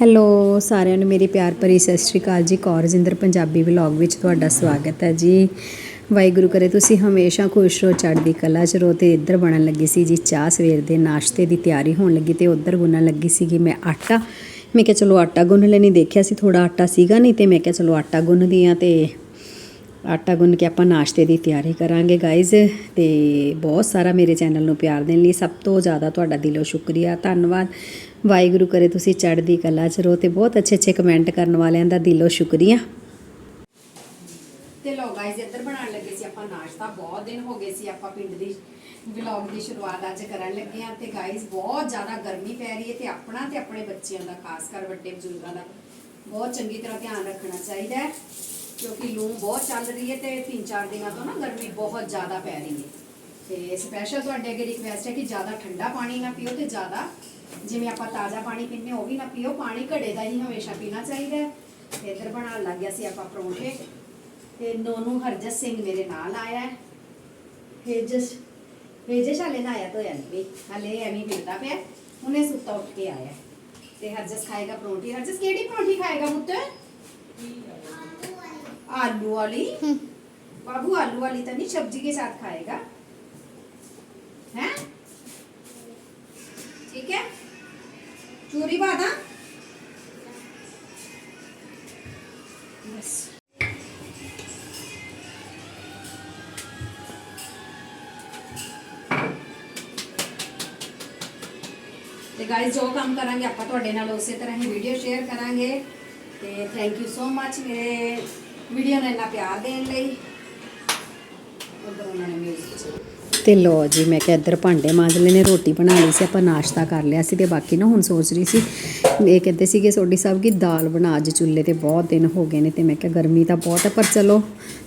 Hello, ਸਾਰਿਆਂ ਨੂੰ ਮੇਰੀ ਪਿਆਰ ਭਰੀ ਸਤਿ ਸ਼੍ਰੀ ਅਕਾਲ ਜੀ। ਕੌਰਜਿੰਦਰ ਪੰਜਾਬੀ ਵਲੌਗ ਵਿੱਚ ਤੁਹਾਡਾ ਸਵਾਗਤ ਹੈ ਜੀ। ਵਾਹਿਗੁਰੂ ਕਰੇ ਤੁਸੀਂ ਹਮੇਸ਼ਾ ਖੁਸ਼ ਰਹੋ, ਚੜ੍ਹਦੀ ਕਲਾ 'ਚ ਰਹੋ ਤੇ ਇੱਧਰ ਬਣਨ ਲੱਗੀ ਸੀ ਜੀ ਚਾਹ। ਸਵੇਰ ਦੇ ਨਾਸ਼ਤੇ ਦੀ ਤਿਆਰੀ ਹੋਣ ਲੱਗੀ ਤੇ ਉੱਧਰ ਗੁੰਨਣ ਲੱਗੀ ਸੀਗੀ ਮੈਂ ਆਟਾ। ਮੈਂ ਕਿਹਾ, ਚਲੋ ਆਟਾ ਗੁੰਨ ਲੈਣੀ ਦੇਖਿਆ ਸੀ ਥੋੜਾ ਆਟਾ ਸੀਗਾ ਨਹੀਂ ਤੇ ਮੈਂ ਕਿਹਾ, ਚਲੋ ਆਟਾ ਗੁੰਨਦੀ ਆ ਤੇ ਆਟਾ ਗੁੰਨ ਕੇ ਆਪਾਂ ਨਾਸ਼ਤੇ ਦੀ ਤਿਆਰੀ ਕਰਾਂਗੇ ਗਾਇਜ਼ ਤੇ ਬਹੁਤ ਸਾਰਾ ਮੇਰੇ ਚੈਨਲ ਨੂੰ ਪਿਆਰ ਦੇਣ ਲਈ ਸਭ ਤੋਂ ਜ਼ਿਆਦਾ ਤੁਹਾਡਾ ਦਿਲੋਂ ਸ਼ੁਕਰੀਆ, ਧੰਨਵਾਦ। ਵਾਹਿਗੁਰੂ ਕਰੇ ਤੁਸੀਂ ਚੜ੍ਹਦੀ ਕਲਾ 'ਚ ਰਹੋ ਤੇ ਬਹੁਤ ਅੱਛੇ ਅੱਛੇ ਕਮੈਂਟ ਕਰਨ ਵਾਲਿਆਂ ਦਾ ਦਿਲੋਂ ਸ਼ੁਕਰੀਆ। ਤੇ ਲੋ ਗਾਇਜ਼ ਇੱਧਰ ਬਣਾਉਣ ਲੱਗੇ ਸੀ ਆਪਾਂ ਨਾਸ਼ਤਾ, ਬਹੁਤ ਦਿਨ ਹੋ ਗਏ ਸੀ ਆਪਾਂ ਪਿੰਡ ਦੀ ਵਲੌਗ ਦੀ ਸ਼ੁਰੂਆਤ ਅੱਜ ਕਰਨ ਲੱਗੇ ਆ ਤੇ ਗਾਇਜ਼ ਬਹੁਤ ਜ਼ਿਆਦਾ ਗਰਮੀ ਪੈ ਰਹੀ ਹੈ ਤੇ ਆਪਣਾ ਤੇ ਆਪਣੇ ਬੱਚਿਆਂ ਦਾ, ਖਾਸ ਕਰ ਵੱਡੇ ਬਜ਼ੁਰਗਾਂ ਦਾ ਬਹੁਤ ਚੰਗੀ ਤਰ੍ਹਾਂ ਧਿਆਨ ਰੱਖਣਾ ਚਾਹੀਦਾ ਹੈ ਕਿਉਂਕਿ ਲੂ ਬਹੁਤ ਚੱਲ ਰਹੀ ਹੈ ਤੇ 3-4 ਦਿਨਾਂ ਤੋਂ ਨਾ ਗਰਮੀ ਬਹੁਤ ਜ਼ਿਆਦਾ ਪੈ ਰਹੀ ਹੈ। ਤੇ ਸਪੈਸ਼ਲ ਤੁਹਾਡੇ ਅੱਗੇ ਰਿਕਵੈਸਟ ਹੈ ਕਿ ਜ਼ਿਆਦਾ ਠੰਡਾ ਪਾਣੀ ਨਾ ਪੀਓ ਤੇ ਜ਼ਿਆਦਾ ਜਿਵੇਂ ਆਪਾਂ ਤਾਜ਼ਾ ਪਾਣੀ ਪੀਂਦੇ ਹਾਂ, ਉਹ ਵੀ ਨਾ ਪੀਓ ਪਾਣੀ ਘੜੇ ਦਾ ਹੀ ਹਮੇਸ਼ਾ ਪੀਣਾ ਚਾਹੀਦਾ ਹੈ ਤੇ ਇੱਧਰ ਬਣਾਉਣ ਲੱਗ ਗਿਆ ਸੀ ਆਪਾਂ ਪਰੌਂਠੇ ਤੇ ਨੋਨੂ ਹਰਜਤ ਸਿੰਘ ਮੇਰੇ ਨਾਲ ਆਇਆ ਹੈ ਹੇਜਸ ਹੇਜਸ ਹਾਲੇ ਨਾ ਆਇਆ ਧੋਇਆ ਨਹੀਂ ਵੀ ਹਾਲੇ ਐਵੇਂ ਹੀ ਮਿਲਦਾ ਪਿਆ ਉਹਨੇ ਸੁੱਤਾ ਉੱਠ ਕੇ ਆਇਆ ਹੈ। ਤੇ ਹਰਜਸ ਖਾਏਗਾ ਪਰੌਂਠੀ ਹਰਜਸ ਕਿਹੜੀ ਪਰੌਂਠੀ ਖਾਏਗਾ ਪੁੱਤ आलू वाली बाबू आलू वाली तो नहीं सब्जी के साथ खाएगा हैं ठीक है चूरी बादाम बस ਤੇ ਗਾਇਸ ਜੋ ਕੰਮ ਕਰਾਂਗੇ ਆਪਾਂ ਤੁਹਾਡੇ ਨਾਲ ਉਸੇ ਤਰ੍ਹਾਂ ਹੀ ਵੀਡੀਓ ਸ਼ੇਅਰ ਕਰਾਂਗੇ ਤੇ ਥੈਂਕ ਯੂ ਸੋ ਮੱਚ ਮੇਰੇ ਵੀਡੀਓ ਨੂੰ ਇੰਨਾ ਪਿਆਰ ਦੇਣ ਲਈ ਤੇ ਲੋ ਜੀ, ਮੈਂ ਕਿਹਾ ਇੱਧਰ ਭਾਂਡੇ ਮਾਂਜ ਲੈਨੇ ਰੋਟੀ ਬਣਾ ਲਈ ਸੀ, ਆਪਾਂ ਨਾਸ਼ਤਾ ਕਰ ਲਿਆ ਸੀ ਤੇ ਬਾਕੀ ਨਾ ਹੁਣ ਸੋਚ ਰਹੀ ਸੀ, ਇਹ ਕਹਿੰਦੇ ਸੀਗੇ ਸੋਡੀ ਸਾਹਿਬ ਕਿ ਦਾਲ ਬਣਾ, ਅੱਜ ਚੁੱਲ੍ਹੇ ਤੇ ਬਹੁਤ ਦਿਨ ਹੋ ਗਏ ਨੇ ਤੇ ਮੈਂ ਕਿਹਾ ਗਰਮੀ ਤਾਂ ਬਹੁਤ ਹੈ ਪਰ ਚਲੋ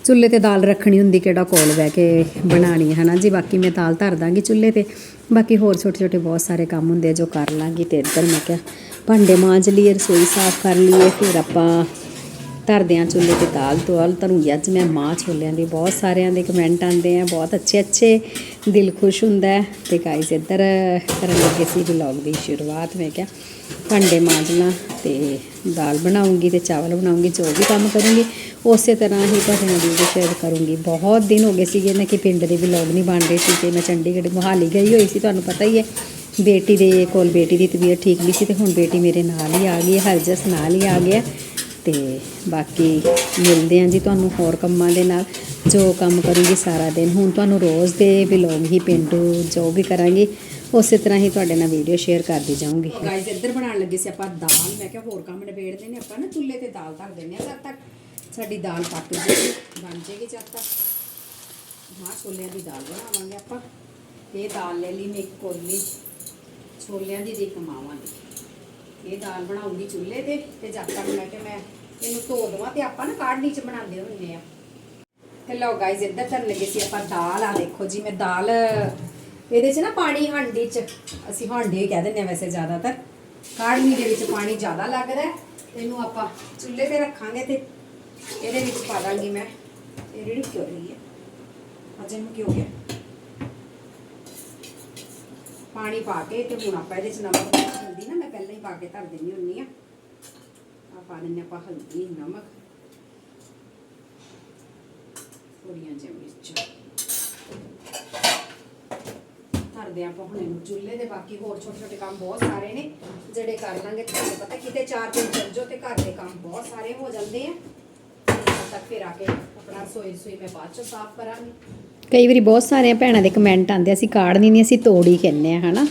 ਚੁੱਲ੍ਹੇ ਤੇ ਦਾਲ ਰੱਖਣੀ ਹੁੰਦੀ, ਕਿਹੜਾ ਕੋਲ ਬਹਿ ਕੇ ਬਣਾਣੀ ਹੈ ਨਾ ਜੀ? ਬਾਕੀ ਮੈਂ ਦਾਲ ਧਰ ਦਾਂਗੀ ਚੁੱਲ੍ਹੇ ਤੇ। ਬਾਕੀ ਹੋਰ ਛੋਟੇ ਛੋਟੇ ਬਹੁਤ ਸਾਰੇ ਕੰਮ ਹੁੰਦੇ ਆ ਜੋ ਕਰ ਲਾਂਗੀ ਤੇ ਇੱਧਰ ਮੈਂ ਕਿਹਾ ਭਾਂਡੇ ਮਾਂਜ ਲਈਏ, ਰਸੋਈ ਸਾਫ਼ ਕਰ ਲਈਏ, ਫਿਰ ਆਪਾਂ ਧਰਦੇ ਚੁੱਲ੍ਹੇ ਤੇ ਦਾਲ ਤੋਲ ਧਰੂੰਗੀ ਅੱਜ ਮੈਂ ਮਾਂ ਛੋਲਿਆਂ ਦੀ, ਬਹੁਤ ਸਾਰਿਆਂ ਦੇ ਕਮੈਂਟ ਆਉਂਦੇ ਆ, ਬਹੁਤ ਅੱਛੇ ਅੱਛੇ ਦਿਲ ਖੁਸ਼ ਹੁੰਦਾ ਹੈ। ਤੇ ਗਾਇਸ ਇੱਧਰ ਕਰਨ ਲੱਗੇ ਸੀ ਵਲੌਗ ਦੀ ਸ਼ੁਰੂਆਤ, ਮੈਂ ਕਿਹਾ ਭਾਂਡੇ ਮਾਂਜਣਾ ਤੇ ਦਾਲ ਬਣਾਉਂਗੀ ਤੇ ਚਾਵਲ ਬਣਾਉਂਗੀ, ਜੋ ਵੀ ਕੰਮ ਕਰੂੰਗੀ, ਉਸੇ ਤਰ੍ਹਾਂ ਹੀ ਤੁਹਾਡੇ ਨਾਲ ਵੀਡੀਓ ਸ਼ੇਅਰ ਕਰੂੰਗੀ। ਬਹੁਤ ਦਿਨ ਹੋ ਗਏ ਸੀਗੇ ਨਾ ਕਿ ਪਿੰਡ ਦੇ ਵਲੌਗ ਨਹੀਂ ਬਣ ਰਹੇ ਸੀ, ਤੇ ਮੈਂ ਚੰਡੀਗੜ੍ਹ ਮੁਹਾਲੀ ਗਈ ਹੋਈ ਸੀ, ਤੁਹਾਨੂੰ ਪਤਾ ਹੀ ਹੈ। ਬੇਟੀ ਦੇ ਕੋਲ ਬੇਟੀ ਦੀ ਤਬੀਅਤ ਠੀਕ ਨਹੀਂ ਸੀ ਤੇ ਹੁਣ ਬੇਟੀ ਮੇਰੇ ਨਾਲ ਹੀ ਆ ਗਈ ਹੈ, ਹਰਜਸ ਨਾਲ ਹੀ ਆ ਗਿਆ। ਤੇ ਬਾਕੀ ਮਿਲਦੇ ਆਂ ਜੀ ਤੁਹਾਨੂੰ ਹੋਰ ਕੰਮਾਂ ਦੇ ਨਾਲ। ਜੋ ਕੰਮ ਕਰੂੰਗੀ ਸਾਰਾ ਦਿਨ। ਹੁਣ ਤੁਹਾਨੂੰ ਰੋਜ਼ ਦੇ ਵਲੌਗ ਹੀ ਪਿੰਡੂ ਜੋ ਵੀ ਕਰਾਂਗੀ, ਉਸੇ ਤਰ੍ਹਾਂ ਹੀ ਤੁਹਾਡੇ ਨਾਲ ਵੀਡੀਓ ਸ਼ੇਅਰ ਕਰਦੀ ਜਾਊਂਗੀ। ਗਾਇਸ ਇੱਧਰ ਬਣਾਉਣ ਲੱਗੇ ਸੀ ਆਪਾਂ ਦਾਲ। ਮੈਂ ਕਿਹਾ ਹੋਰ ਕੰਮ ਨਿਬੇੜਦੇ ਨੇ। ਆਪਾਂ ਨਾ ਚੁੱਲ੍ਹੇ ਤੇ ਦਾਲ ਧਰ ਦਿੰਦੇ ਆ ਜਦ ਤੱਕ ਸਾਡੀ ਦਾਲ ਪੱਕ ਜੇਗੀ ਬਣ ਜੇਗੀ ਜਦ ਤੱਕ। ਮਾਂ ਛੋਲਿਆਂ ਦੀ ਦਾਲ ਬਣਾਵਾਂਗੇ ਆਪਾਂ। ਇਹ ਦਾਲ ਲੈ ਲਈ ਮੈਂ ਇੱਕ ਕੋਲੀ। ਛੋਲਿਆਂ ਦੀ ਤੇ ਇੱਕ ਇਹ ਦਾਲ ਬਣਾਉਂਗੀ ਚੁੱਲ੍ਹੇ ਤੇ। ਤੇ ਜਦ ਤੱਕ ਮੈਂ ਕਿ ਮੈਂ ਇਹਨੂੰ ਧੋ ਦਵਾਂ ਤੇ ਆਪਾਂ ਨਾ ਕਾੜਨੀ ਚ ਬਣਾਉਂਦੇ ਹੁੰਦੇ ਆ। ਤੇ ਲਓ ਗਾਇਜ਼ ਇੱਧਰ ਧਰਨ ਲੱਗੇ ਸੀ ਆਪਾਂ ਦਾਲ ਆ ਦੇਖੋ ਜੀ, ਮੈਂ ਦਾਲ, ਇਹਦੇ ਚ ਨਾ ਪਾਣੀ ਹਾਂਡੀ ਚ, ਅਸੀਂ ਹਾਂਡੀ ਕਹਿ ਦਿੰਦੇ ਆ ਵੈਸੇ ਜ਼ਿਆਦਾਤਰ। ਕਾੜਨੀ ਦੇ ਵਿੱਚ ਪਾਣੀ ਜ਼ਿਆਦਾ ਲੱਗਦਾ ਇਹਨੂੰ ਆਪਾਂ ਚੁੱਲ੍ਹੇ ਤੇ ਰੱਖਾਂਗੇ ਤੇ ਇਹਦੇ ਵਿੱਚ ਪਾ ਦਾਂਗੀ ਮੈਂ। ਇਹ ਜਿਹੜੀ ਕਿਉਂ ਰਹੀ ਹੈ, ਅਜੇ ਨੂੰ ਕਿਉਂ ਗਿਆ। ਪਾਣੀ ਪਾ ਕੇ ਤੇ ਹੁਣ ਆਪਾਂ ਇਹਦੇ ਚ ਨਮਕ ਹਲਦੀ ਨਾ, ਮੈਂ ਪਹਿਲਾਂ ਹੀ ਪਾ ਕੇ ਧਰ ਦਿੰਦੀ ਹੁੰਨੀ ਆ ਆ ਪਾ ਦਿੰਨੇ ਆਪਾਂ ਹਲਦੀ ਨਮਕ ਥੋੜੀਆਂ ਜਿਹਾ ਮਿਰਚ। ਆਪਾਂ ਹੁਣ ਇਹਨੂੰ ਚੁੱਲ੍ਹੇ ਦੇ, ਬਾਕੀ ਹੋਰ ਛੋਟੇ ਛੋਟੇ ਕੰਮ ਬਹੁਤ ਸਾਰੇ ਨੇ, ਜਿਹੜੇ ਕਰ ਲਾਂਗੇ ਤੁਹਾਨੂੰ ਪਤਾ, ਕਿਤੇ ਚਾਰ ਦਿਨ ਚੱਲ ਜਾਓ ਤੇ ਘਰ ਦੇ ਕੰਮ ਬਹੁਤ ਸਾਰੇ ਹੋ ਜਾਂਦੇ ਆ। ਤੱਕ ਫਿਰ ਆ ਕੇ ਆਪਣਾ ਰਸੋਈ ਰਸੋਈ ਮੈਂ ਬਾਅਦ ਚ ਸਾਫ਼ ਕਰਾਂਗੀ। ਕਈ ਵਾਰੀ ਬਹੁਤ ਸਾਰੀਆਂ ਭੈਣਾਂ ਦੇ ਕਮੈਂਟ ਆਉਂਦੇ ਅਸੀਂ ਕਾੜਨੀ ਨਹੀਂ, ਅਸੀਂ ਤੋੜੀ ਕਹਿੰਦੇ ਆ, ਹਨਾ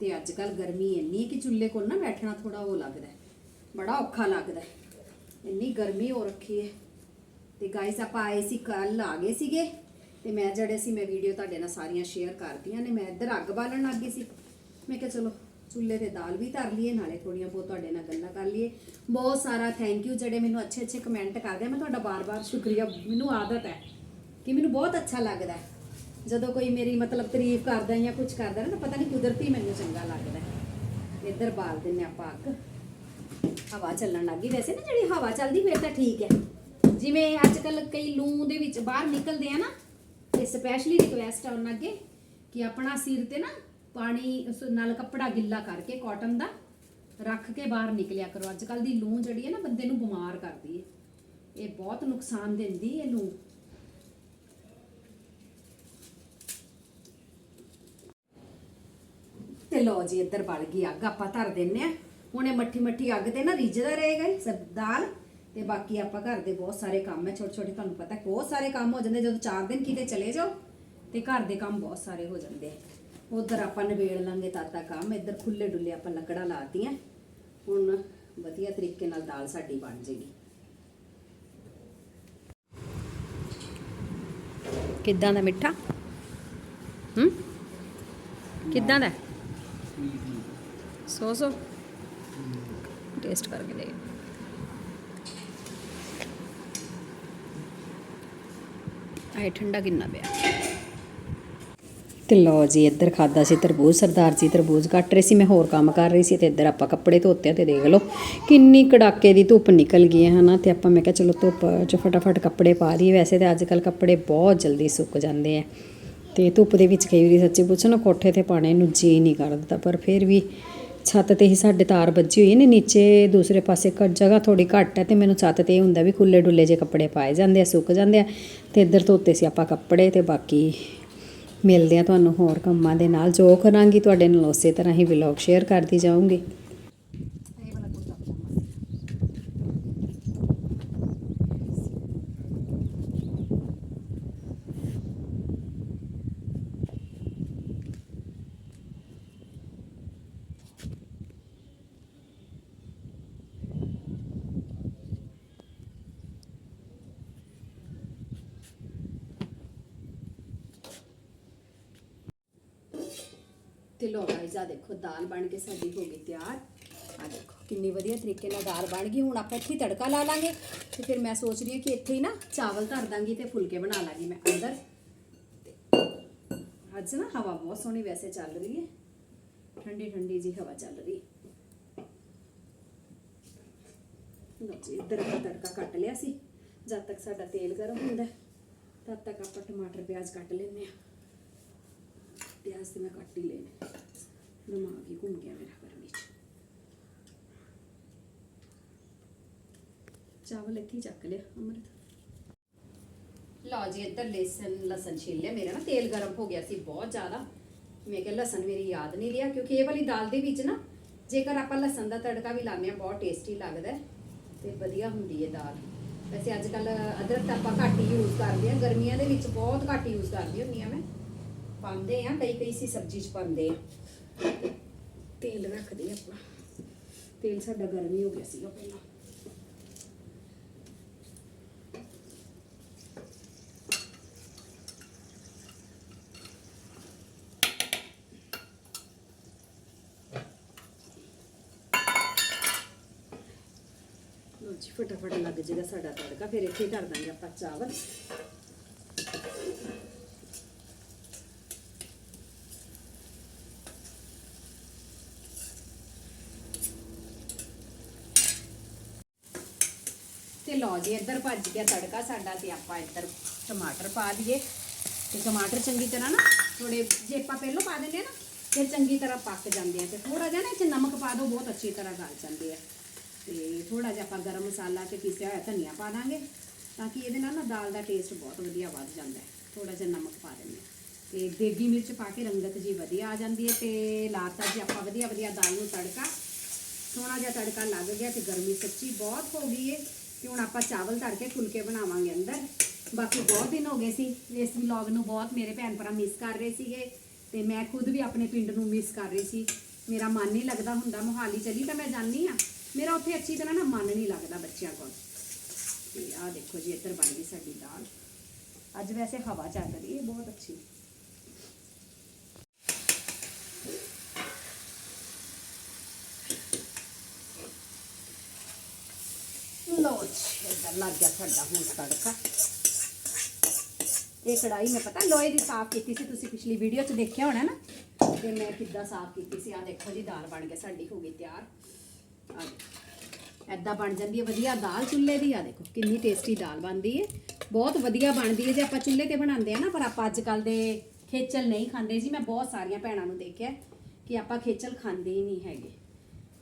ਤੇ ਅੱਜ ਕੱਲ ਗਰਮੀ ਇੰਨੀ ਕਿ ਚੁੱਲ੍ਹੇ ਕੋਲ ਨਾ ਬੈਠਣਾ ਥੋੜਾ ਉਹ ਲੱਗਦਾ ਬੜਾ ਔਖਾ ਲੱਗਦਾ ਇੰਨੀ ਗਰਮੀ ਹੋ ਰੱਖੀ ਹੈ। ਤੇ ਗਾਇਸ ਆਪਾਂ ਆਏ ਸੀ ਕੱਲ ਆ ਗਏ ਸੀਗੇ। ਤੇ ਮੈਂ ਜਿਹੜੇ ਸੀ, ਮੈਂ ਵੀਡੀਓ ਤੁਹਾਡੇ ਨਾਲ ਸਾਰੀਆਂ ਸ਼ੇਅਰ ਕਰਦੀਆਂ ਨੇ। ਮੈਂ ਇੱਧਰ ਅੱਗ ਬਾਲਣ ਲੱਗ ਗਈ ਸੀ। ਮੈਂ ਕਿਹਾ ਚਲੋ, ਚੁੱਲ੍ਹੇ ਤੇ ਦਾਲ ਵੀ ਧਰ ਲਈਏ, ਨਾਲੇ ਥੋੜੀਆਂ ਬਹੁਤ ਤੁਹਾਡੇ ਨਾਲ ਗੱਲਾਂ ਕਰ ਲਈਏ। ਬਹੁਤ ਸਾਰਾ ਥੈਂਕ ਯੂ ਜਿਹੜੇ ਮੈਨੂੰ ਅੱਛੇ ਅੱਛੇ ਕਮੈਂਟ ਕਰਦੇ ਮੈਂ ਤੁਹਾਡਾ ਬਾਰ-ਬਾਰ ਸ਼ੁਕਰੀਆ। ਮੈਨੂੰ ਆਦਤ ਹੈ ਕਿ ਮੈਨੂੰ ਬਹੁਤ ਅੱਛਾ ਲੱਗਦਾ ਹੈ। ਜਦੋਂ ਕੋਈ ਮੇਰੀ ਮਤਲਬ ਤਾਰੀਫ ਕਰਦਾ ਜਾਂ ਕੁਝ ਕਰਦਾ ਨਾ, ਤਾਂ ਪਤਾ ਨਹੀਂ ਕੁਦਰਤੀ ਮੈਨੂੰ ਚੰਗਾ ਲੱਗਦਾ ਇੱਧਰ ਬਾਲ ਦਿੰਨੇ ਆਪਾਂ ਅੱਗ। ਹਵਾ ਚੱਲਣ ਲੱਗੀ ਵੈਸੇ ਨਾ ਜਿਹੜੀ ਹਵਾ ਚੱਲਦੀ, ਫਿਰ ਤਾਂ ਠੀਕ ਹੈ। ਜਿਵੇਂ ਅੱਜ ਕੱਲ ਕਈ ਲੂ ਦੇ ਵਿੱਚ ਬਾਹਰ ਨਿਕਲਦੇ ਆ ਨਾ, ਤੇ ਸਪੈਸ਼ਲੀ ਰਿਕੁਐਸਟ ਆ ਉਹਨਾਂ ਅੱਗੇ ਕਿ ਆਪਣਾ ਸਿਰ ਤੇ ਨਾ ਪਾਣੀ ਨਾਲ ਕੱਪੜਾ ਗਿੱਲਾ ਕਰਕੇ ਕਾਟਨ ਦਾ ਰੱਖ ਕੇ ਬਾਹਰ ਨਿਕਲਿਆ ਕਰੋ। ਅੱਜ ਕੱਲ ਦੀ ਲੂ ਜਿਹੜੀ ਹੈ ਨਾ, ਬੰਦੇ ਨੂੰ ਬਿਮਾਰ ਕਰਦੀ ਹੈ। ਇਹ ਬਹੁਤ ਨੁਕਸਾਨ ਦਿੰਦੀ ਹੈ ਲੂ। ਤੇ ਲੋ ਜੀ, ਇੱਧਰ ਬਲ ਗਈ ਅੱਗ, ਆਪਾਂ ਧਰ ਦਿੰਨੇ ਆ। ਹੁਣ ਇਹ ਮੱਠੀ ਮੱਠੀ ਅੱਗ ਤੇ ਨਾ ਰਿੱਝਦਾ ਰਹੇਗਾ ਇਹ ਦਾਲ। ਤੇ ਬਾਕੀ ਆਪਾਂ ਘਰ ਦੇ ਬਹੁਤ ਸਾਰੇ ਕੰਮ ਹੈ ਛੋਟੇ ਛੋਟੇ ਤੁਹਾਨੂੰ ਪਤਾ ਬਹੁਤ ਸਾਰੇ ਕੰਮ ਹੋ ਜਾਂਦੇ, ਜਦੋਂ 4 ਦਿਨ ਕਿਤੇ ਚਲੇ ਜਾਓ, ਤੇ ਘਰ ਦੇ ਕੰਮ ਬਹੁਤ ਸਾਰੇ ਹੋ ਜਾਂਦੇ ਉਧਰ ਆਪਾਂ ਨਵੇੜ ਲਾਂਗੇ ਤਾਤਾ ਕੰਮ, ਇੱਧਰ ਖੁੱਲੇ ਡੁੱਲੇ ਆਪਾਂ ਲੱਕੜਾਂ ਲਾਤੀਆਂ। ਹੁਣ ਵਧੀਆ ਤਰੀਕੇ ਨਾਲ ਦਾਲ ਸਾਡੀ ਬਣ ਜੇਗੀ। ਕਿੱਦਾਂ ਦਾ ਮਿੱਠਾ? ਹੂੰ? ਕਿੱਦਾਂ ਦਾ? ਸੋ ਸੋ ਟੇਸਟ ਕਰਕੇ ਦੇ ਆਏ ਠੰਡਾ ਕਿੰਨਾ ਪਿਆ। ਤੇ ਲਓ ਜੀ, ਇੱਧਰ ਖਾਦਾ ਸੀ ਤਰਬੂਜ, ਸਰਦਾਰ ਜੀ ਤਰਬੂਜ ਕੱਟ ਰਹੇ ਸੀ, ਮੈਂ ਹੋਰ ਕੰਮ ਕਰ ਰਹੀ ਸੀ ਤੇ ਇੱਧਰ ਆਪਾਂ ਕੱਪੜੇ ਧੋਤੇ ਤੇ ਦੇਖ ਲਓ ਕਿੰਨੀ ਕੜਾਕੇ ਦੀ ਧੁੱਪ ਨਿਕਲ ਗਈ ਹੈ, ਹਨਾ? ਤੇ ਆਪਾਂ ਮੈਂ ਕਿਹਾ ਚਲੋ ਧੁੱਪ 'ਚ ਫਟਾਫਟ ਕੱਪੜੇ ਪਾ ਦਈਏ ਵੈਸੇ ਤੇ ਅੱਜ ਕੱਲ ਕੱਪੜੇ ਬਹੁਤ ਜਲਦੀ ਸੁੱਕ ਜਾਂਦੇ ਆ। ਤੇ ਧੁੱਪ ਦੇ ਵਿੱਚ ਕਈ ਵਾਰੀ ਸੱਚੀ ਪੁੱਛੋ ਨਾ ਕੋਠੇ ਤੇ ਪਾਣੇ ਨੂੰ ਜੀ ਨਹੀਂ ਕਰਦਾ ਪਰ ਫਿਰ ਵੀ ਛੱਤ ਤੇ ਹੀ ਸਾਡੇ ਤਾਰ ਵੱਜੀ ਹੋਈ ਨੇ, ਨੀਚੇ ਦੂਸਰੇ ਪਾਸੇ ਕ ਜਗ੍ਹਾ ਥੋੜੀ ਘੱਟ ਹੈ ਤੇ ਮੈਨੂੰ ਛੱਤ ਤੇ ਇਹ ਹੁੰਦਾ ਵੀ ਖੁੱਲੇ ਡੁੱਲੇ ਜੇ ਕੱਪੜੇ ਪਾਏ ਜਾਂਦੇ ਆ, ਸੁੱਕ ਜਾਂਦੇ ਆ ਤੇ ਇੱਧਰ ਧੋਤੇ ਸੀ ਆਪਾਂ ਕੱਪੜੇ ਤੇ ਬਾਕੀ ਮਿਲਦੇ ਆ ਤੁਹਾਨੂੰ ਹੋਰ ਕੰਮਾਂ ਦੇ ਨਾਲ। ਜੋ ਕਰਾਂਗੀ ਤੁਹਾਡੇ ਨਾਲ ਉਸੇ ਤਰ੍ਹਾਂ ਹੀ ਵਲੌਗ ਸ਼ੇਅਰ ਕਰਦੀ ਜਾਊਂਗੀ। ਤੇ ਲੋ ਗਾਇਸ ਆ ਦੇਖੋ ਦਾਲ ਬਣ ਕੇ ਸਾਡੀ ਹੋ ਗਈ ਤਿਆਰ। ਆ ਦੇਖੋ ਕਿੰਨੀ ਵਧੀਆ ਤਰੀਕੇ ਨਾਲ ਦਾਲ ਬਣ ਗਈ। ਹੁਣ ਆਪਾਂ ਇੱਥੇ ਹੀ ਤੜਕਾ ਲਾ ਲਾਂਗੇ। ਤੇ ਫਿਰ ਮੈਂ ਸੋਚ ਰਹੀ ਹਾਂ ਕਿ ਇੱਥੇ ਹੀ ਨਾ ਚਾਵਲ ਧਰ ਦਾਂਗੀ ਤੇ ਫੁਲਕੇ ਬਣਾ ਲਾਂਗੀ ਮੈਂ ਅੰਦਰ। ਤੇ ਅੱਜ ਨਾ ਹਵਾ ਬਹੁਤ ਸੋਹਣੀ ਵੈਸੇ ਚੱਲ ਰਹੀ ਹੈ। ਠੰਡੀ ਠੰਡੀ ਜੀ ਹਵਾ ਚੱਲ ਰਹੀ ਹੈ। ਲਓ ਜੀ ਇੱਧਰ ਆਪਾਂ ਤੜਕਾ ਕੱਟ ਲਿਆ ਸੀ। ਜਦ ਤੱਕ ਸਾਡਾ ਤੇਲ ਗਰਮ ਹੁੰਦਾ ਹੈ, ਤਦ ਤੱਕ ਆਪਾਂ ਟਮਾਟਰ ਪਿਆਜ਼ ਕੱਟ ਲੈਂਦੇ ਆ ਪਿਆਜ਼ ਤੇ ਮੈਂ ਕੱਟ ਹੀ ਲੈਣੇ ਦਿਮਾਗ ਹੀ ਘੁੰਮ ਗਿਆ ਮੇਰਾ ਗਰਮੀ ਚ। ਚਾਵਲ ਇੱਥੇ ਚੱਕ ਲਿਆ, ਅਮਰਤ। ਲਓ ਜੀ, ਇੱਧਰ ਲਸਣ ਲਸਣ ਛਿੱਲ ਲਿਆ। ਮੇਰਾ ਨਾ ਤੇਲ ਗਰਮ ਹੋ ਗਿਆ ਸੀ ਬਹੁਤ ਜ਼ਿਆਦਾ। ਮੈਂ ਕਿਹਾ ਲਸਣ ਮੇਰੀ ਯਾਦ ਨਹੀਂ ਰਿਹਾ, ਕਿਉਂਕਿ ਇਹ ਵਾਲੀ ਦਾਲ ਦੇ ਵਿੱਚ ਨਾ ਜੇਕਰ ਆਪਾਂ ਲਸਣ ਦਾ ਤੜਕਾ ਵੀ ਲਾਉਂਦੇ ਆ ਬਹੁਤ ਟੇਸਟੀ ਲੱਗਦਾ ਤੇ ਵਧੀਆ ਹੁੰਦੀ ਹੈ ਦਾਲ। ਵੈਸੇ ਅੱਜ ਕੱਲ ਅਦਰਕ ਤਾਂ ਆਪਾਂ ਘੱਟ ਹੀ ਯੂਜ਼ ਕਰਦੇ ਆ ਗਰਮੀਆਂ ਦੇ ਵਿੱਚ ਬਹੁਤ ਘੱਟ ਯੂਜ਼ ਕਰਦੀ ਹੁੰਦੀ ਆ ਮੈਂ। ਪਾਉਂਦੇ ਆ, ਕਈ ਕਈ ਸੀ ਸਬਜ਼ੀ ਚ ਪਾਉਂਦੇ ਆ। ਤੇਲ ਰੱਖਦੇ ਆ ਆਪਾਂ। ਤੇਲ ਸਾਡਾ ਗਰਮ ਹੀ ਹੋ ਗਿਆ ਸੀਗਾ ਪਹਿਲਾਂ। ਲੋ ਜੀ, ਫਟਾਫਟ ਲੱਗ ਜੇਗਾ ਸਾਡਾ ਤੜਕਾ, ਫਿਰ ਇੱਥੇ ਕਰ ਦਾਂਗੇ ਆਪਾਂ ਚਾਵਲ ਤੇ ਲਓ ਜੀ ਇੱਧਰ ਭੱਜ ਗਿਆ ਤੜਕਾ ਸਾਡਾ ਤੇ ਆਪਾਂ ਇੱਧਰ ਟਮਾਟਰ ਪਾ ਦਈਏ। ਤੇ ਟਮਾਟਰ ਚੰਗੀ ਤਰ੍ਹਾਂ ਨਾ ਥੋੜੇ ਜੇ ਆਪਾਂ ਪਹਿਲਾਂ ਪਾ ਦਿੰਦੇ ਆ ਨਾ, ਫਿਰ ਚੰਗੀ ਤਰ੍ਹਾਂ ਪੱਕ ਜਾਂਦੇ ਆ। ਤੇ ਥੋੜਾ ਜਿਹਾ ਨਾ ਇਹ ਨਮਕ ਪਾ ਦਿਓ, ਬਹੁਤ ਅੱਛੀ ਤਰ੍ਹਾਂ ਗਲ ਜਾਂਦੇ ਆ। ਤੇ ਥੋੜਾ ਜਿਹਾ ਆਪਾਂ ਗਰਮ ਮਸਾਲਾ ਤੇ ਪੀਸਿਆ ਹੋਇਆ ਧਨੀਆ ਪਾ ਦਾਂਗੇ, ਤਾਂ ਕਿ ਇਹਦੇ ਨਾਲ ਨਾ ਦਾਲ ਦਾ ਟੇਸਟ ਬਹੁਤ ਵਧੀਆ ਵੱਧ ਜਾਂਦਾ ਹੈ। ਥੋੜਾ ਜਿਹਾ ਨਮਕ ਪਾ ਦਿੰਦੇ ਹਾਂ ਤੇ ਦੇਗੀ ਮਿਰਚ ਪਾ ਕੇ ਰੰਗਤ ਜੀ ਵਧੀਆ ਆ ਜਾਂਦੀ ਹੈ ਤੇ ਲਾਤਾ ਜੀ ਆਪਾਂ ਵਧੀਆ ਵਧੀਆ ਦਾਲ ਨੂੰ ਤੜਕਾ। ਸੋਹਣਾ ਜਿਹਾ ਤੜਕਾ ਲੱਗ ਗਿਆ ਤੇ ਗਰਮੀ ਸੱਚੀ ਬਹੁਤ ਹੋ ਗਈ ਏ। ਤੇ ਹੁਣ ਆਪਾਂ ਚਾਵਲ ਧਰ ਕੇ ਫੁਲਕੇ ਬਣਾਵਾਂਗੇ ਅੰਦਰ। ਬਾਕੀ ਬਹੁਤ ਦਿਨ ਹੋ ਗਏ ਸੀ, ਇਸ ਵਲੌਗ ਨੂੰ ਬਹੁਤ ਮੇਰੇ ਭੈਣ ਭਰਾ ਮਿਸ ਕਰ ਰਹੇ ਸੀਗੇ ਤੇ ਮੈਂ ਖੁਦ ਵੀ ਆਪਣੇ ਪਿੰਡ ਨੂੰ ਮਿਸ ਕਰ ਰਹੀ ਸੀ। ਮੇਰਾ ਮਨ ਨਹੀਂ ਲੱਗਦਾ ਹੁੰਦਾ ਮੋਹਾਲੀ ਚਲੀ ਤਾਂ ਮੈਂ ਜਾਂਦੀ ਆ ਮੇਰਾ ਉੱਥੇ ਅੱਛੀ ਤਰ੍ਹਾਂ ਨਾ ਮਨ ਨਹੀਂ ਲੱਗਦਾ ਬੱਚਿਆਂ ਕੋਲ। ਤੇ ਆਹ ਦੇਖੋ ਜੀ, ਇੱਧਰ ਬਣ ਗਈ ਸਾਡੀ ਦਾਲ। ਅੱਜ ਵੈਸੇ ਹਵਾ ਚੱਲ ਰਹੀ ਹੈ ਬਹੁਤ ਅੱਛੀ ਲੋ ਜੀ ਇੱਧਰ ਲੱਗ ਗਿਆ ਸਾਡਾ ਹੁਣ ਤੜਕਾ। ਇਹ ਕੜਾਈ ਮੈਂ ਪਤਾ ਲੋਹੇ ਦੀ ਸਾਫ਼ ਕੀਤੀ ਸੀ, ਤੁਸੀਂ ਪਿਛਲੀ ਵੀਡੀਓ 'ਚ ਦੇਖਿਆ ਹੋਣਾ ਨਾ? ਤੇ ਮੈਂ ਕਿੱਦਾਂ ਸਾਫ਼ ਕੀਤੀ ਸੀ? ਆ ਦੇਖੋ ਜੀ, ਦਾਲ ਬਣ ਕੇ ਸਾਡੀ ਹੋ ਗਈ ਤਿਆਰ। ਆ ਐਦਾਂ ਬਣ ਜਾਂਦੀ ਹੈ, ਵਧੀਆ ਦਾਲ ਚੁੱਲ੍ਹੇ ਦੀ ਆ ਦੇਖੋ ਕਿੰਨੀ ਟੇਸਟੀ ਦਾਲ ਬਣਦੀ ਹੈ। ਬਹੁਤ ਵਧੀਆ ਬਣਦੀ ਹੈ, ਜੇ ਆਪਾਂ ਚੁੱਲ੍ਹੇ ਤੇ ਬਣਾਉਂਦੇ ਆ ਨਾ, ਪਰ ਆਪਾਂ ਅੱਜ ਕੱਲ ਦੇ ਖੇਚਲ ਨਹੀਂ ਖਾਂਦੇ। ਜੀ, ਮੈਂ ਬਹੁਤ ਸਾਰੀਆਂ ਭੈਣਾਂ ਨੂੰ ਦੇਖਿਆ ਕਿ ਆਪਾਂ ਖੇਚਲ ਖਾਂਦੇ ਹੀ ਨਹੀਂ ਹੈਗੇ।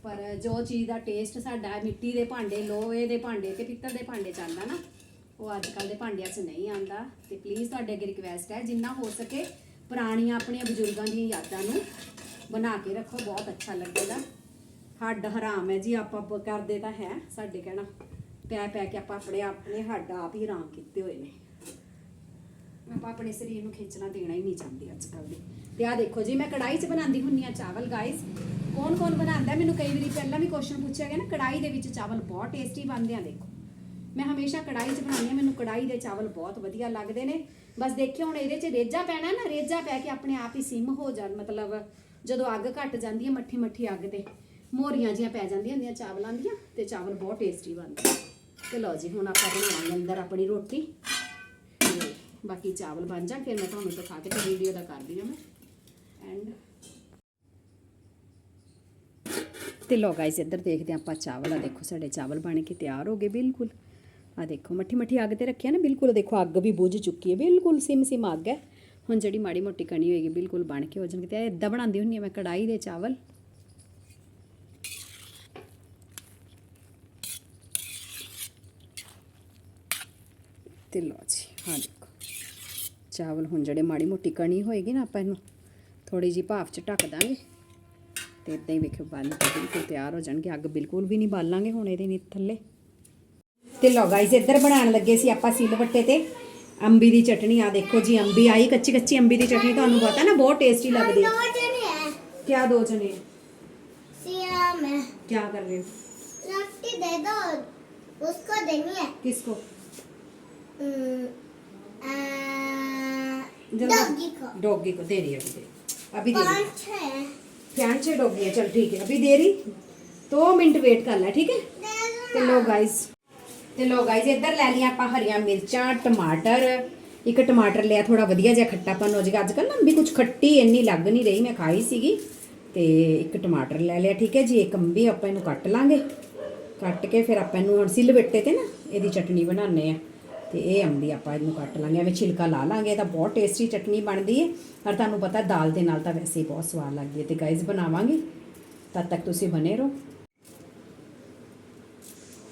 ਪਰ ਜੋ ਚੀਜ਼ ਦਾ ਟੇਸਟ ਸਾਡਾ ਮਿੱਟੀ ਦੇ ਭਾਂਡੇ, ਲੋਹੇ ਦੇ ਭਾਂਡੇ ਤੇ ਪਿੱਤਲ ਦੇ ਭਾਂਡੇ ਚ ਆਉਂਦਾ ਨਾ, ਉਹ ਅੱਜ ਕੱਲ ਦੇ ਭਾਂਡਿਆਂ 'ਚ ਨਹੀਂ ਆਉਂਦਾ। ਤੇ ਪਲੀਜ਼ ਤੁਹਾਡੇ ਅੱਗੇ ਰਿਕਵੈਸਟ ਹੈ, ਜਿੰਨਾ ਹੋ ਸਕੇ ਪੁਰਾਣੀਆਂ ਆਪਣੀਆਂ ਬਜ਼ੁਰਗਾਂ ਦੀਆਂ ਯਾਦਾਂ ਨੂੰ ਬਣਾ ਕੇ ਰੱਖੋ, ਬਹੁਤ ਅੱਛਾ ਲੱਗੇਗਾ। ਹੱਡ ਹਰਾਮ ਹੈ ਜੀ, ਆਪਾਂ ਕਰਦੇ ਤਾਂ ਹੈ, ਸਾਡੇ ਕਹਿਣਾ। ਪੈ ਪੈ ਕੇ ਆਪਾਂ ਆਪਣੇ ਆਪਣੇ ਹੱਡ ਆਪ ਹੀ ਹਰਾਮ ਕੀਤੇ ਹੋਏ ਨੇ। ਆਪਾਂ ਆਪਣੇ ਸਰੀਰ ਨੂੰ ਖਿੱਚਣਾ ਦੇਣਾ ਹੀ ਨਹੀਂ ਚਾਹੁੰਦੇ ਅੱਜ ਕੱਲ੍ਹ ਦੇ। ਤੇ ਆ ਦੇਖੋ ਜੀ, ਮੈਂ ਕੜਾਈ 'ਚ ਬਣਾਉਂਦੀ ਹੁੰਨੀ ਆ ਚਾਵਲ ਗਾਇਸ ਕੌਣ ਕੌਣ ਬਣਾਉਂਦਾ? ਮੈਨੂੰ ਕਈ ਵਾਰੀ ਪਹਿਲਾਂ ਵੀ ਕੁਐਸਚਨ ਪੁੱਛਿਆ ਗਿਆ ਨਾ ਕੜਾਈ ਦੇ ਵਿੱਚ ਚਾਵਲ ਬਹੁਤ ਟੇਸਟੀ ਬਣਦੇ ਆ, ਦੇਖੋ। ਮੈਂ ਹਮੇਸ਼ਾ ਕੜਾਈ 'ਚ ਬਣਾਉਂਦੀ ਹਾਂ, ਮੈਨੂੰ ਕੜਾਈ ਦੇ ਚਾਵਲ ਬਹੁਤ ਵਧੀਆ ਲੱਗਦੇ ਨੇ। ਬਸ ਦੇਖਿਓ, ਹੁਣ ਇਹਦੇ 'ਚ ਰੇਜਾ ਪੈਣਾ ਨਾ, ਰੇਜਾ ਪੈ ਕੇ ਆਪਣੇ ਆਪ ਹੀ ਸਿਮ ਹੋ ਜਾਣ, ਮਤਲਬ ਜਦੋਂ ਅੱਗ ਘਟ ਜਾਂਦੀ ਹੈ ਮੱਠੀ ਮੱਠੀ ਅੱਗ ਤੇ ਮੋਰੀਆਂ ਜੀਆਂ ਪੈ ਜਾਂਦੀਆਂ ਹੁੰਦੀਆਂ ਚਾਵਲਾਂ ਦੀਆਂ, ਤੇ ਚਾਵਲ ਬਹੁਤ ਟੇਸਟੀ ਬਣਦੇ ਆ। ਤੇ ਲਓ ਜੀ, ਹੁਣ ਆਪਾਂ ਬਣਾਵਾਂਗੇ ਅੰਦਰ ਆਪਣੀ ਰੋਟੀ। ਤੇ ਬਾਕੀ ਚਾਵਲ ਬਣ ਜਾਣ, ਫਿਰ ਮੈਂ ਤੁਹਾਨੂੰ ਦਿਖਾ ਕੇ ਤੇ ਵੀਡੀਓ ਦਾ ਕਰਦੀ ਹਾਂ ਮੈਂ। ਐਂਡ ਤੇ ਲੋ ਗਾਇਸ ਇੱਧਰ ਦੇਖਦੇ ਹਾਂ ਆਪਾਂ ਚਾਵਲ। ਆ ਦੇਖੋ, ਸਾਡੇ ਚਾਵਲ ਬਣ ਕੇ ਤਿਆਰ ਹੋ ਗਏ, ਬਿਲਕੁਲ। ਆ ਦੇਖੋ ਮੱਠੀ ਮੱਠੀ ਅੱਗ ਤੇ ਰੱਖਿਆ ਨਾ, ਬਿਲਕੁਲ। ਦੇਖੋ, ਅੱਗ ਵੀ ਬੁਝ ਚੁੱਕੀ ਹੈ, ਬਿਲਕੁਲ ਸਿਮ ਸਿਮ ਅੱਗ ਹੈ। ਹੁਣ ਜਿਹੜੀ ਮਾੜੀ ਮੋਟੀ ਕਣੀ ਹੋਏਗੀ, ਬਿਲਕੁਲ ਬਣ ਕੇ ਹੋ ਜਾਣਗੇ। ਤੇ ਇਦਾਂ ਬਣਾਉਂਦੀ ਹੁੰਨੀ ਆ ਮੈਂ ਕੜਾਈ ਦੇ ਚਾਵਲ। ਤੇ ਲਓ ਜੀ ਹਾਂ ਦੇਖੋ। ਚਾਵਲ ਹੁਣ ਜਿਹੜੇ ਮਾੜੀ ਮੋਟੀ ਕਣੀ ਹੋਏਗੀ ਨਾ ਆਪਾਂ ਇਹਨੂੰ ਥੋੜੀ ਜੀ ਭਾਫ ਚ ਢੱਕ ਦਾਂਗੇ ਤੇ ਇਦਾਂ ਹੀ ਵੇਖਿਓ ਬਣ ਕੇ ਬਿਲਕੁਲ ਤਿਆਰ ਹੋ ਜਾਣਗੇ ਅੱਗ ਬਿਲਕੁਲ ਵੀ ਨਹੀਂ ਬਾਲਾਂਗੇ ਹੁਣ ਇਹਦੇ ਨੀ ਥੱਲੇ ਤੇ ਲਓ ਗਾਇਸ ਇੱਧਰ ਬਣਾਉਣ ਲੱਗੇ ਸੀ ਆਪਾਂ ਸਿਲਵੱਟੇ ਤੇ ਅੰਬੀ ਦੀ ਚਟਣੀ ਆ ਦੇਖੋ ਜੀ ਅੰਬੀ ਆਈ ਕੱਚੀ ਕੱਚੀ ਅੰਬੀ ਦੀ ਚਟਣੀ ਤੁਹਾਨੂੰ ਪਤਾ ਨਾ ਬਹੁਤ ਟੇਸਟੀ ਲੱਗਦੀ ਹੈ दो जने हैं ਕਿਆ ਦੋ ਜਣੇ सिया में ਕਿਆ ਕਰ ਰਹੇ ਹੋ रोटी दे दो उसको देनी है किसको हम्म, आ, जल्दी। डॉगी को डॉगी को दे रही है अभी दे अभी दे रही पाँच छः हैं। ध्यान से डॉगी है चल ठीक है अभी दे रही दो मिनट वेट कर ले ठीक है दे दो ਤੇ ਲੋ ਗਾਇਸ ਤੇ ਲੋ ਗਾਇਸ ਇੱਧਰ ਲੈ ਲਿਆ ਆਪਾਂ ਹਰੀਆਂ ਮਿਰਚਾਂ ਟਮਾਟਰ ਇੱਕ ਟਮਾਟਰ ਲਿਆ ਥੋੜਾ ਵਧੀਆ ਜਿਹਾ ਖੱਟਾਪਨ ਹੋ ਜਾਏਗਾ ਅੱਜ ਕੱਲ ਨਾ ਵੀ ਕੁਝ ਖੱਟੀ ਇੰਨੀ ਲੱਗ ਨਹੀਂ ਰਹੀ ਮੈਂ ਖਾਈ ਸੀਗੀ ਤੇ ਇੱਕ ਟਮਾਟਰ ਲੈ ਲਿਆ ਠੀਕ ਹੈ ਜੀ ਇੱਕ ਅੰਬੀ ਆਪਾਂ ਇਹਨੂੰ ਕੱਟ ਲਾਂਗੇ ਕੱਟ ਕੇ ਫਿਰ ਆਪਾਂ ਇਹਨੂੰ ਹੁਣ ਸਿਲਵੱਟੇ ਤੇ ਨਾ ਇਹਦੀ ਚਟਨੀ ਬਣਾਉਂਦੇ ਆ ਤੇ ਇਹ ਅੰਬੀ ਆਪਾਂ ਇਹਨੂੰ ਕੱਟ ਲਾਂਗੇ, ਐਵੇਂ ਛਿਲਕਾ ਲਾ ਲਾਂਗੇ, ਇਹ ਤਾਂ ਬਹੁਤ ਟੇਸਟੀ ਚਟਨੀ ਬਣਦੀ ਹੈ ਔਰ ਤੁਹਾਨੂੰ ਪਤਾ ਦਾਲ ਦੇ ਨਾਲ ਤਾਂ ਵੈਸੇ ਹੀ ਬਹੁਤ ਸਵਾਦ ਲੱਗਦੀ ਹੈ ਤੇ ਗਾਇਸ ਬਣਾਵਾਂਗੇ, ਤਦ ਤੱਕ ਤੁਸੀਂ ਬਨੇ ਰਹੋ।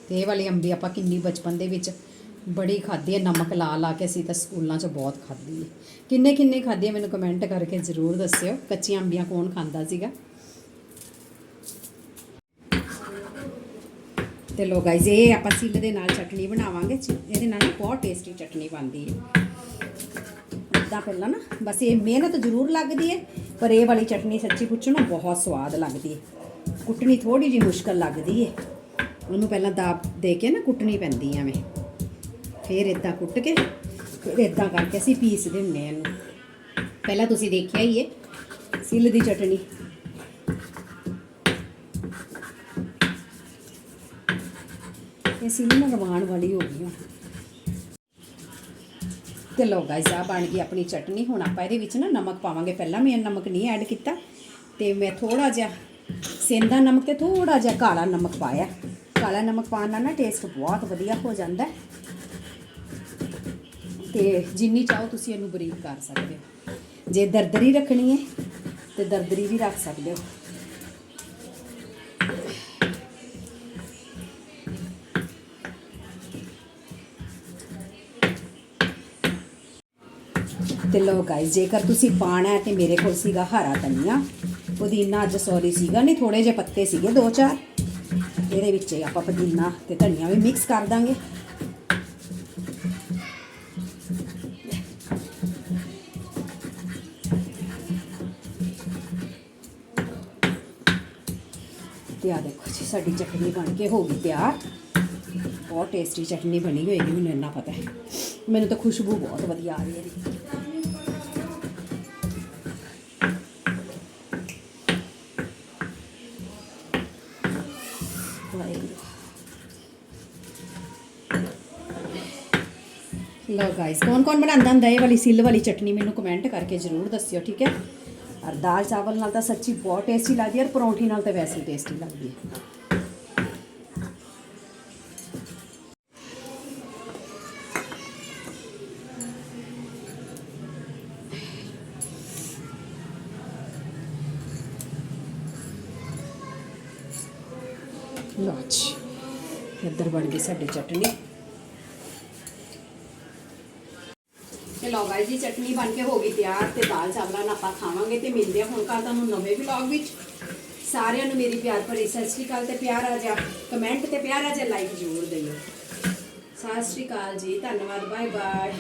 ਤੇ ਇਹ ਵਾਲੀ ਅੰਬੀ ਆਪਾਂ ਕਿੰਨੀ ਬਚਪਨ ਦੇ ਵਿੱਚ ਬੜੀ ਖਾਧੀ ਹੈ ਨਮਕ ਲਾ ਲਾ ਕੇ ਅਸੀਂ ਤਾਂ ਸਕੂਲਾਂ 'ਚ ਬਹੁਤ ਖਾਧੀ ਹੈ ਕਿੰਨੇ ਕਿੰਨੇ ਖਾਧੀ ਹੈ ਮੈਨੂੰ ਕਮੈਂਟ ਕਰਕੇ ਜ਼ਰੂਰ ਦੱਸਿਓ, ਕੱਚੀਆਂ ਅੰਬੀਆਂ ਕੌਣ ਖਾਂਦਾ ਸੀਗਾ? ਤੇ ਲੋ ਗਾਇਜ਼ ਇਹ ਆਪਾਂ ਸਿੱਲ ਦੇ ਨਾਲ ਚਟਨੀ ਬਣਾਵਾਂਗੇ, ਚ- ਇਹਦੇ ਨਾਲ ਬਹੁਤ ਟੇਸਟੀ ਚਟਨੀ ਬਣਦੀ ਹੈ। ਇਦਾਂ ਪਹਿਲਾਂ ਨਾ, ਬਸ ਇਹ ਮਿਹਨਤ ਜ਼ਰੂਰ ਲੱਗਦੀ ਹੈ, ਪਰ ਇਹ ਵਾਲੀ ਚਟਨੀ ਸੱਚੀ ਪੁੱਛੋ ਨਾ ਬਹੁਤ ਸਵਾਦ ਲੱਗਦੀ ਹੈ। ਕੁੱਟਣੀ ਥੋੜੀ ਜਿਹੀ ਮੁਸ਼ਕਲ ਲੱਗਦੀ ਹੈ। ਉਹਨੂੰ ਪਹਿਲਾਂ ਦਾਬ ਦੇ ਕੇ ਨਾ ਕੁੱਟਣੀ ਪੈਂਦੀ ਐ ਐਵੇਂ। ਫਿਰ ਇਦਾਂ ਕੁੱਟ ਕੇ, ਫਿਰ ਇਦਾਂ ਕਰਕੇ ਅਸੀਂ ਪੀਸਦੇ ਹੁੰਨੇ ਆ ਇਹਨੂੰ। ਪਹਿਲਾਂ ਤੁਸੀਂ ਦੇਖਿਆ ਹੀ ਹੈ, ਸਿੱਲ ਦੀ ਚਟਣੀ ਇਹ ਸਿੱਲ ਨਾ ਵਾਲੀ ਹੋ ਗਈ ਹੁਣ। ਤੇ ਲੋ ਗਾਇਸ ਆ ਬਣ ਗਈ ਆਪਣੀ ਚਟਨੀ। ਹੁਣ ਆਪਾਂ ਇਹਦੇ ਵਿੱਚ ਨਾ ਨਮਕ ਪਾਵਾਂਗੇ। ਪਹਿਲਾਂ ਮੈਂ ਨਮਕ ਨਹੀਂ ਐਡ ਕੀਤਾ। ਤੇ ਮੈਂ ਥੋੜਾ ਜਿਹਾ ਸੇਂਦਾ ਨਮਕ ਤੇ ਥੋੜਾ ਜਿਹਾ ਕਾਲਾ ਨਮਕ ਪਾਇਆ। ਕਾਲਾ ਨਮਕ ਪਾਉਣ ਨਾਲ ਨਾ ਟੇਸਟ ਬਹੁਤ ਵਧੀਆ ਹੋ ਜਾਂਦਾ। ਹੈ। ਤੇ ਜਿੰਨੀ ਚਾਹੋ ਤੁਸੀਂ ਇਹਨੂੰ ਬਰੀਕ ਕਰ ਸਕਦੇ ਹੋ। ਜੇ ਦਰਦਰੀ ਰੱਖਣੀ ਹੈ, ਤੇ ਦਰਦਰੀ ਵੀ ਰੱਖ ਸਕਦੇ ਹੋ। ਤੇ ਲੋ ਗਾਇਸ ਜੇਕਰ ਤੁਸੀਂ ਪਾਣਾ ਹੈ ਤੇ ਮੇਰੇ ਕੋਲ ਸੀਗਾ ਹਰਾ ਧਨੀਆ। ਪੁਦੀਨਾ ਅੱਜ ਸੌਰੀ ਸੀਗਾ, ਨਹੀਂ ਥੋੜੇ ਜਿਹੇ ਪੱਤੇ ਸੀਗੇ, ਦੋ ਚਾਰ। ਇਹਦੇ ਵਿੱਚ ਹੀ ਆਪਾਂ ਪੁਦੀਨਾ ਤੇ ਧਨੀਆ ਵੀ ਮਿਕਸ ਕਰ ਦਾਂਗੇ। ਤੇ ਆ ਦੇਖੋ ਜੀ, ਸਾਡੀ ਚਟਨੀ ਬਣ ਕੇ ਹੋ ਗਈ ਤਿਆਰ। ਬਹੁਤ ਟੇਸਟੀ ਚਟਨੀ ਬਣੀ ਹੋਏਗੀ, ਮੈਨੂੰ ਇੰਨਾ ਪਤਾ ਹੈ। ਮੈਨੂੰ ਤਾਂ ਖੁਸ਼ਬੂ ਬਹੁਤ ਵਧੀਆ ਆ ਰਹੀ ਹੈ लो गाइस कौन कौन बनाता दही वाली सिल वाली चटनी मैंने कमेंट करके ज़रूर दस्यो ठीक है? और दाल चावल ना ता सच्ची बहुत टेस्टी लगती है और परौंठी ना तो वैसे टेस्टी लगती है। इधर बन गई साढ़े चटनी। ਤੇ ਲਓ ਗਾਇਸ ਜੀ ਚਟਨੀ ਬਣ ਕੇ ਹੋ ਗਈ ਤਿਆਰ ਤੇ ਦਾਲ ਚਾਵਲਾਂ ਨਾਲ ਆਪਾਂ ਖਾਵਾਂਗੇ ਤੇ ਮਿਲਦੇ ਆ ਹੁਣ ਕੱਲ ਤੁਹਾਨੂੰ ਨਵੇਂ ਵਲੌਗ ਵਿੱਚ। ਸਾਰਿਆਂ ਨੂੰ ਮੇਰੀ ਪਿਆਰ ਭਰੀ ਸਤਿ ਸ਼੍ਰੀ ਅਕਾਲ ਤੇ ਆ ਜਿਹਾ ਕਮੈਂਟ ਤੇ ਆ ਜਿਹਾ ਲਾਈਕ ਜ਼ਰੂਰ ਦਿਓ। ਸਤਿ ਸ਼੍ਰੀ ਅਕਾਲ ਜੀ, ਧੰਨਵਾਦ ਬਾਏ ਬਾਏ